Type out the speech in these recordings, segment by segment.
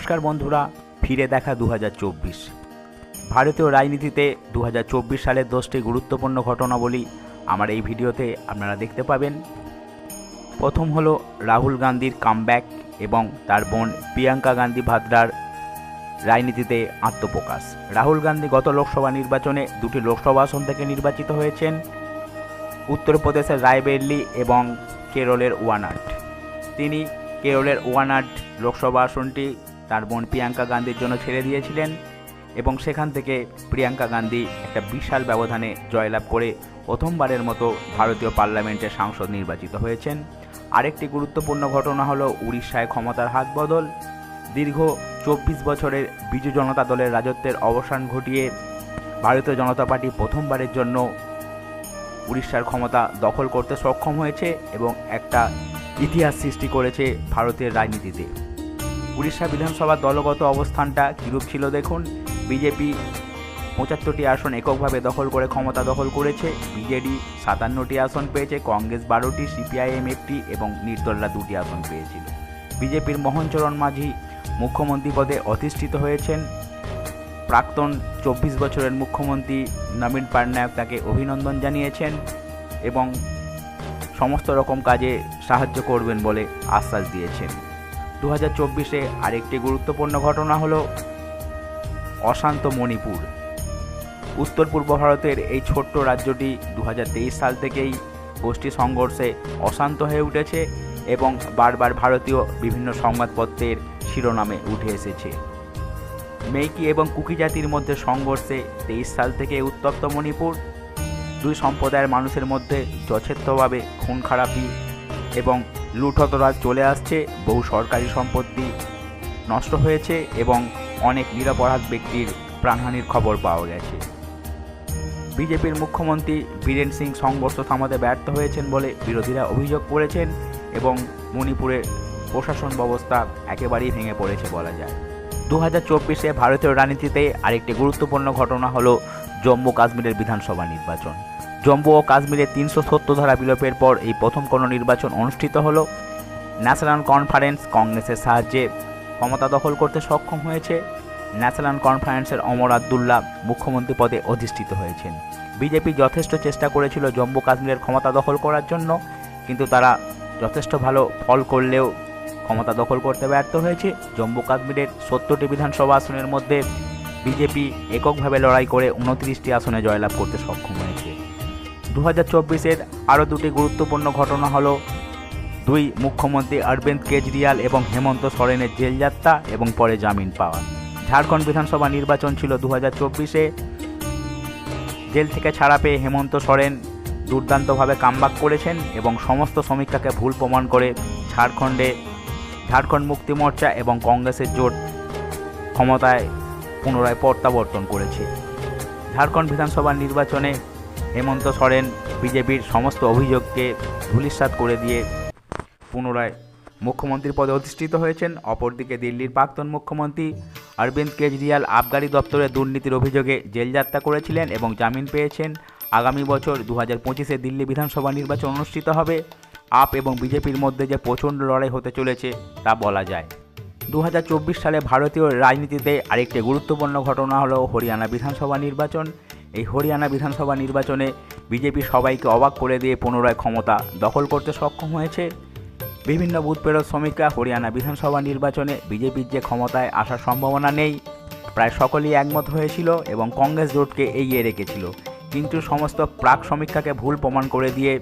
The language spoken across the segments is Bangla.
নমস্কার বন্ধুরা, ফিরে দেখা দু হাজার চব্বিশ। ভারতীয় রাজনীতিতে দু হাজার চব্বিশ সালের দশটি গুরুত্বপূর্ণ ঘটনাবলী আমার এই ভিডিওতে আপনারা দেখতে পাবেন। প্রথম হলো রাহুল গান্ধীর কামব্যাক এবং তার বোন প্রিয়াঙ্কা গান্ধী ভাদ্রার রাজনীতিতে আত্মপ্রকাশ। রাহুল গান্ধী গত লোকসভা নির্বাচনে দুটি লোকসভা আসন থেকে নির্বাচিত হয়েছেন। উত্তরপ্রদেশের রায়বেরলি এবং কেরলের ওয়ানাড তিনি কেরলের ওয়ানাড লোকসভা আসনটি তার বোন প্রিয়াঙ্কা গান্ধীর জন্য ছেড়ে দিয়েছিলেন এবং সেখান থেকে প্রিয়াঙ্কা গান্ধী একটা বিশাল ব্যবধানে জয়লাভ করে প্রথমবারের মতো ভারতীয় পার্লামেন্টের সাংসদ নির্বাচিত হয়েছেন। আরেকটি গুরুত্বপূর্ণ ঘটনা হলো উড়িষ্যায় ক্ষমতার হাত বদল। দীর্ঘ চব্বিশ বছরের বিজু জনতা দলের রাজত্বের অবসান ঘটিয়ে ভারতীয় জনতা পার্টি প্রথমবারের জন্য উড়িষ্যার ক্ষমতা দখল করতে সক্ষম হয়েছে এবং একটা ইতিহাস সৃষ্টি করেছে ভারতের রাজনীতিতে। উড়িষ্যা বিধানসভার দলগত অবস্থানটা কীরূপ ছিল দেখুন? বিজেপি পঁচাত্তরটি আসন এককভাবে দখল করে ক্ষমতা দখল করেছে, বিজেডি সাতান্নটি আসন পেয়েছে, কংগ্রেস বারোটি, সিপিআইএম একটি এবং নির্দলরা দুটি আসন পেয়েছিল। বিজেপির মোহনচরণ মাঝি মুখ্যমন্ত্রী পদে অধিষ্ঠিত হয়েছেন। প্রাক্তন চব্বিশ বছরের মুখ্যমন্ত্রী নবীন পাটনায়ক তাকে অভিনন্দন জানিয়েছেন এবং সমস্ত রকম কাজে সাহায্য করবেন বলে আশ্বাস দিয়েছেন। দু হাজার চব্বিশে আরেকটি গুরুত্বপূর্ণ ঘটনা হল অশান্ত মণিপুর। উত্তর পূর্ব ভারতের এই ছোট্ট রাজ্যটি দু হাজার তেইশ সাল থেকেই গোষ্ঠী সংঘর্ষে অশান্ত হয়ে উঠেছে এবং বারবার ভারতীয় বিভিন্ন সংবাদপত্রের শিরোনামে উঠে এসেছে। মেইকি এবং কুকি জাতির মধ্যে সংঘর্ষে তেইশ সাল থেকে উত্তপ্ত মণিপুর। দুই সম্প্রদায়ের মানুষের মধ্যে যথেচ্ছভাবে খুন খারাপি এবং লুঠতরাজ চলে আসছে, বহু সরকারি সম্পত্তি নষ্ট হয়েছে এবং অনেক নিরপরাধ ব্যক্তির প্রাণহানির খবর পাওয়া গেছে। বিজেপির মুখ্যমন্ত্রী বীরেন সিং সংঘর্ষ থামাতে ব্যর্থ হয়েছেন বলে বিরোধীরা অভিযোগ করেছেন এবং মণিপুরে প্রশাসন ব্যবস্থা একেবারেই ভেঙে পড়েছে বলা যায়। দু হাজার চব্বিশে ভারতীয় রাজনীতিতে আরেকটি গুরুত্বপূর্ণ ঘটনা হলো জম্মু কাশ্মীরের বিধানসভা নির্বাচন। জম্মু ও কাশ্মীরের তিনশো সত্তর ধারা বিলোপের পর এই প্রথম কোনো নির্বাচন অনুষ্ঠিত হল। ন্যাশনাল কনফারেন্স কংগ্রেসের সাহায্যে ক্ষমতা দখল করতে সক্ষম হয়েছে। ন্যাশনাল কনফারেন্সের অমর আবদুল্লাহ মুখ্যমন্ত্রী পদে অধিষ্ঠিত হয়েছেন। বিজেপি যথেষ্ট চেষ্টা করেছিল জম্মু কাশ্মীরের ক্ষমতা দখল করার জন্য, কিন্তু তারা যথেষ্ট ভালো ফল করলেও ক্ষমতা দখল করতে ব্যর্থ হয়েছে। জম্মু কাশ্মীরের সত্তরটি বিধানসভা আসনের মধ্যে বিজেপি এককভাবে লড়াই করে উনত্রিশটি আসনে জয়লাভ করতে সক্ষম হয়েছে। দু হাজার আরও দুটি গুরুত্বপূর্ণ ঘটনা হলো দুই, মুখ্যমন্ত্রী অরবিন্দ কেজরিওয়াল এবং হেমন্ত সোরেনের জেলযাত্রা এবং পরে জামিন পাওয়া। ঝাড়খণ্ড বিধানসভা নির্বাচন ছিল দু হাজার জেল থেকে ছাড়া পেয়ে হেমন্ত সোরেন দুর্দান্তভাবে কামবাক করেছেন এবং সমস্ত সমীক্ষাকে ভুল প্রমাণ করে ঝাড়খণ্ডে ঝাড়খণ্ড মুক্তি মোর্চা এবং কংগ্রেসের জোট ক্ষমতায় পুনরায় প্রত্যাবর্তন করেছে। ঝাড়খণ্ড বিধানসভা নির্বাচনে হেমন্ত সোরেন বিজেপির সমস্ত অভিযোগকে ধূলিসাৎ করে দিয়ে পুনরায় মুখ্যমন্ত্রীর পদে অধিষ্ঠিত হয়েছেন। অপরদিকে দিল্লির প্রাক্তন মুখ্যমন্ত্রী অরবিন্দ কেজরিওয়াল আবগারি দপ্তরে দুর্নীতির অভিযোগে জেলযাত্রা করেছিলেন এবং জামিন পেয়েছেন। আগামী বছর দু হাজার পঁচিশে দিল্লি বিধানসভা নির্বাচন অনুষ্ঠিত হবে। আপ এবং বিজেপির মধ্যে যে প্রচণ্ড লড়াই হতে চলেছে তা বলা যায়। দু হাজার চব্বিশ সালে ভারতীয় রাজনীতিতে আরেকটি গুরুত্বপূর্ণ ঘটনা হলো হরিয়ানা বিধানসভা নির্বাচন। এই হরিয়ানা বিধানসভা নির্বাচনে বিজেপি সবাইকে অবাক করে দিয়ে পুনরায় ক্ষমতা দখল করতে সক্ষম হয়েছে। বিভিন্ন বুথ পেরোত শ্রমিকরা হরিয়ানা বিধানসভা নির্বাচনে বিজেপির যে ক্ষমতায় আসার সম্ভাবনা নেই, প্রায় সকলেই একমত হয়েছিল এবং কংগ্রেস জোটকে এগিয়ে রেখেছিল। কিন্তু সমস্ত প্রাক সমীক্ষাকে ভুল প্রমাণ করে দিয়ে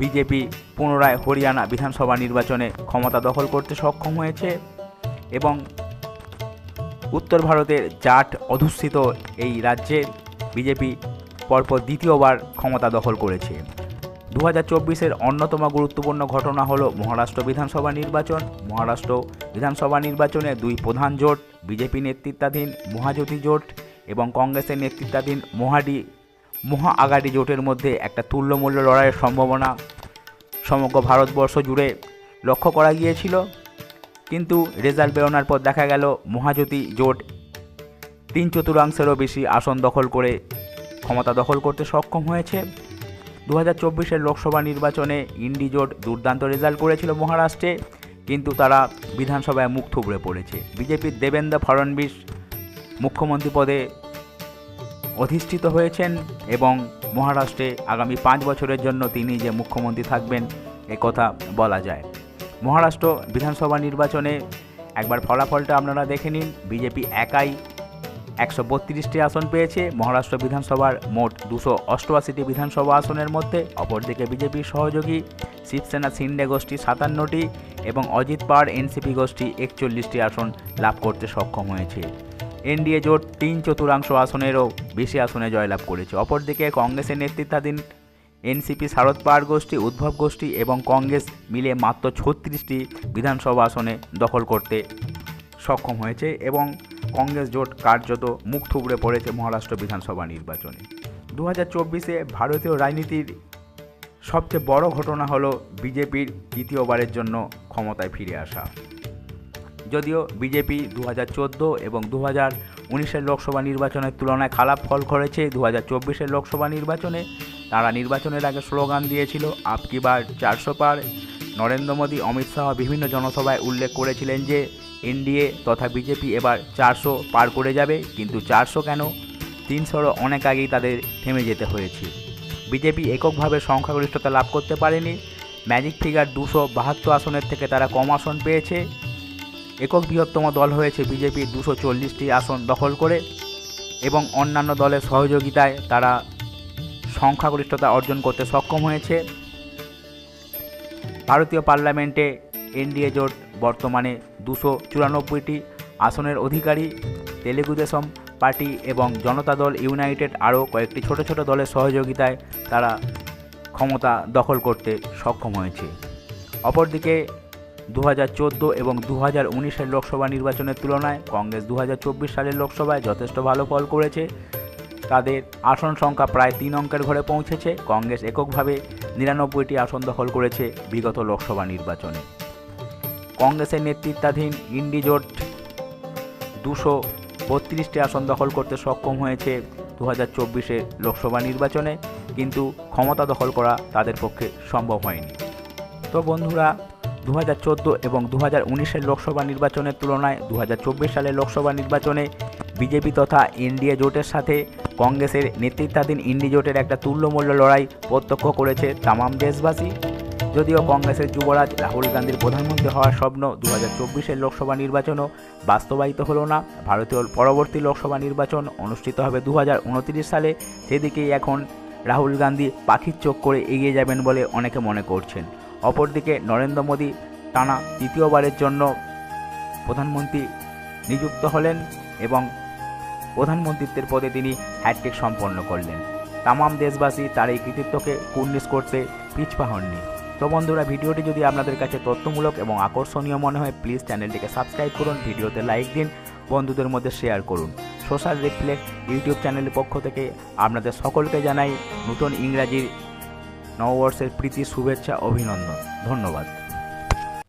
বিজেপি পুনরায় হরিয়ানা বিধানসভা নির্বাচনে ক্ষমতা দখল করতে সক্ষম হয়েছে এবং উত্তর ভারতের জাট অধুষ্ঠিত এই রাজ্যে বিজেপি পরপর দ্বিতীয়বার ক্ষমতা দখল করেছে। দু হাজার চব্বিশের অন্যতম গুরুত্বপূর্ণ ঘটনা হলো মহারাষ্ট্র বিধানসভা নির্বাচন। মহারাষ্ট্র বিধানসভা নির্বাচনে দুই প্রধান জোট, বিজেপি নেতৃত্বাধীন মহাজ্যোতি জোট এবং কংগ্রেসের নেতৃত্বাধীন মহাডি মহা আগাডি জোটের মধ্যে একটা তুল্যমূল্য লড়াইয়ের সম্ভাবনা সমগ্র ভারতবর্ষ জুড়ে লক্ষ্য করা গিয়েছিল। কিন্তু রেজাল্ট বেরোনোর পর দেখা গেল মহাজ্যোতি জোট তিন চতুর্থাংশেরও বেশি আসন দখল করে ক্ষমতা দখল করতে সক্ষম হয়েছে। দু হাজার লোকসভা নির্বাচনে ইন্ডি জোট দুর্দান্ত রেজাল্ট করেছিল মহারাষ্ট্রে, কিন্তু তারা বিধানসভায় মুখ থুবড়ে পড়েছে। বিজেপির দেবেন্দ্র ফড়নবিস মুখ্যমন্ত্রী পদে অধিষ্ঠিত হয়েছেন এবং মহারাষ্ট্রে আগামী পাঁচ বছরের জন্য তিনি যে মুখ্যমন্ত্রী থাকবেন, এ কথা বলা যায়। মহারাষ্ট্র বিধানসভা নির্বাচনে একবার ফলাফলটা আপনারা দেখে নিন। বিজেপি একাই একশো বত্রিশটি আসন পেয়েছে। মহারাষ্ট্র বিধানসভার মোট দুশো অষ্টআশিটি বিধানসভা আসনের মধ্যে অপরদিকে বিজেপির সহযোগী শিবসেনা সিন্ডে গোষ্ঠী সাতান্নটি এবং অজিত পাওয়ার এনসিপি গোষ্ঠী একচল্লিশটি আসন লাভ করতে সক্ষম হয়েছে। এনডিএ জোট তিন চতুর্থাংশ আসনেরও বেশি আসনে জয়লাভ করেছে। অপরদিকে কংগ্রেসের নেতৃত্বাধীন এনসিপি, শারদ পাওয়ার গোষ্ঠী উদ্ভব গোষ্ঠী এবং কংগ্রেস মিলে মাত্র ছত্রিশটি বিধানসভা আসনে দখল করতে সক্ষম হয়েছে এবং কংগ্রেস জোট কার্যত মুখ থুবড়ে পড়েছে মহারাষ্ট্র বিধানসভা নির্বাচনে। দু হাজার চব্বিশে ভারতীয় রাজনীতির সবচেয়ে বড় ঘটনা হলো বিজেপির দ্বিতীয়বারের জন্য ক্ষমতায় ফিরে আসা। যদিও বিজেপি দু হাজার চোদ্দ এবং দু হাজার উনিশের লোকসভা নির্বাচনের তুলনায় খারাপ ফল করেছে দু হাজার চব্বিশের লোকসভা নির্বাচনে তারা নির্বাচনের আগে স্লোগান দিয়েছিল আপকি বার চারশো পার। নরেন্দ্র মোদী, অমিত শাহ বিভিন্ন জনসভায় উল্লেখ করেছিলেন যে, এনডিএ তথা বিজেপি এবার চারশো পার করে যাবে, কিন্তু চারশো কেন? তিনশোরও অনেক আগেই তাদের থেমে যেতে হয়েছে। বিজেপি এককভাবে সংখ্যাগরিষ্ঠতা লাভ করতে পারেনি। ম্যাজিক ফিগার দুশো বাহাত্তর আসনের থেকে তারা কম আসন পেয়েছে। একক বৃহত্তম দল হয়েছে বিজেপির দুশো চল্লিশটি আসন দখল করে এবং অন্যান্য দলের সহযোগিতায় তারা সংখ্যাগরিষ্ঠতা অর্জন করতে সক্ষম হয়েছে। ভারতীয় পার্লামেন্টে এনডিএ জোট বর্তমানে দুশো চুরানব্বইটি আসনের অধিকারী। তেলেগু দেশম পার্টি এবং জনতা দল ইউনাইটেড আরও কয়েকটি ছোট ছোট দলের সহযোগিতায় তারা ক্ষমতা দখল করতে সক্ষম হয়েছে। অপরদিকে দু হাজার চোদ্দ এবং দু হাজার উনিশের লোকসভা নির্বাচনের তুলনায় কংগ্রেস দু হাজার চব্বিশ সালের লোকসভায় যথেষ্ট ভালো ফল করেছে। তাদের আসন সংখ্যা প্রায় তিন অঙ্কের ঘরে পৌঁছেছে। কংগ্রেস এককভাবে নিরানব্বইটি আসন দখল করেছে বিগত লোকসভা নির্বাচনে। কংগ্রেসের নেতৃত্বাধীন ইন্ডি জোট দুশো বত্রিশটি আসন দখল করতে সক্ষম হয়েছে দু হাজার লোকসভা নির্বাচনে, কিন্তু ক্ষমতা দখল করা তাদের পক্ষে সম্ভব হয়নি। তো বন্ধুরা দু হাজার চোদ্দ এবং দু হাজার লোকসভা নির্বাচনের তুলনায় দু হাজার চব্বিশ সালের লোকসভা নির্বাচনে বিজেপি তথা এনডিএ জোটের সাথে কংগ্রেসের নেতৃত্বাধীন ইন্ডি জোটের একটা তুল্যমূল্য লড়াই প্রত্যক্ষ করেছে তামাম দেশবাসী। যদিও কংগ্রেসের যুবরাজ রাহুল গান্ধীর প্রধানমন্ত্রী হওয়ার স্বপ্ন দু হাজার চব্বিশের লোকসভা নির্বাচনও বাস্তবায়িত হলো না। ভারতীয় পরবর্তী লোকসভা নির্বাচন অনুষ্ঠিত হবে দু হাজার উনত্রিশ সালে। সেদিকেই এখন রাহুল গান্ধী পাখির চোখ করে এগিয়ে যাবেন বলে অনেকে মনে করছেন। অপরদিকে নরেন্দ্র মোদী টানা তৃতীয়বারের জন্য প্রধানমন্ত্রী নিযুক্ত হলেন এবং প্রধানমন্ত্রীত্বের পদে তিনি হ্যাট্রিক সম্পন্ন করলেন। তামাম দেশবাসী তার এই কৃতিত্বকে কুর্নিশ করতে পিছপা হননি। তো বন্ধুরা, ভিডিওটি যদি আপনাদের কাছে তথ্যমূলক এবং আকর্ষণীয় মনে হয় প্লিজ চ্যানেলটিকে সাবস্ক্রাইব করুন, ভিডিওতে লাইক দিন, বন্ধুদের মধ্যে শেয়ার করুন। সোশ্যাল রিফ্লেক্ট ইউটিউব চ্যানেলের পক্ষ থেকে আপনাদের সকলকে জানাই নতুন ইংরাজির নববর্ষের প্রীতি, শুভেচ্ছা, অভিনন্দন। ধন্যবাদ।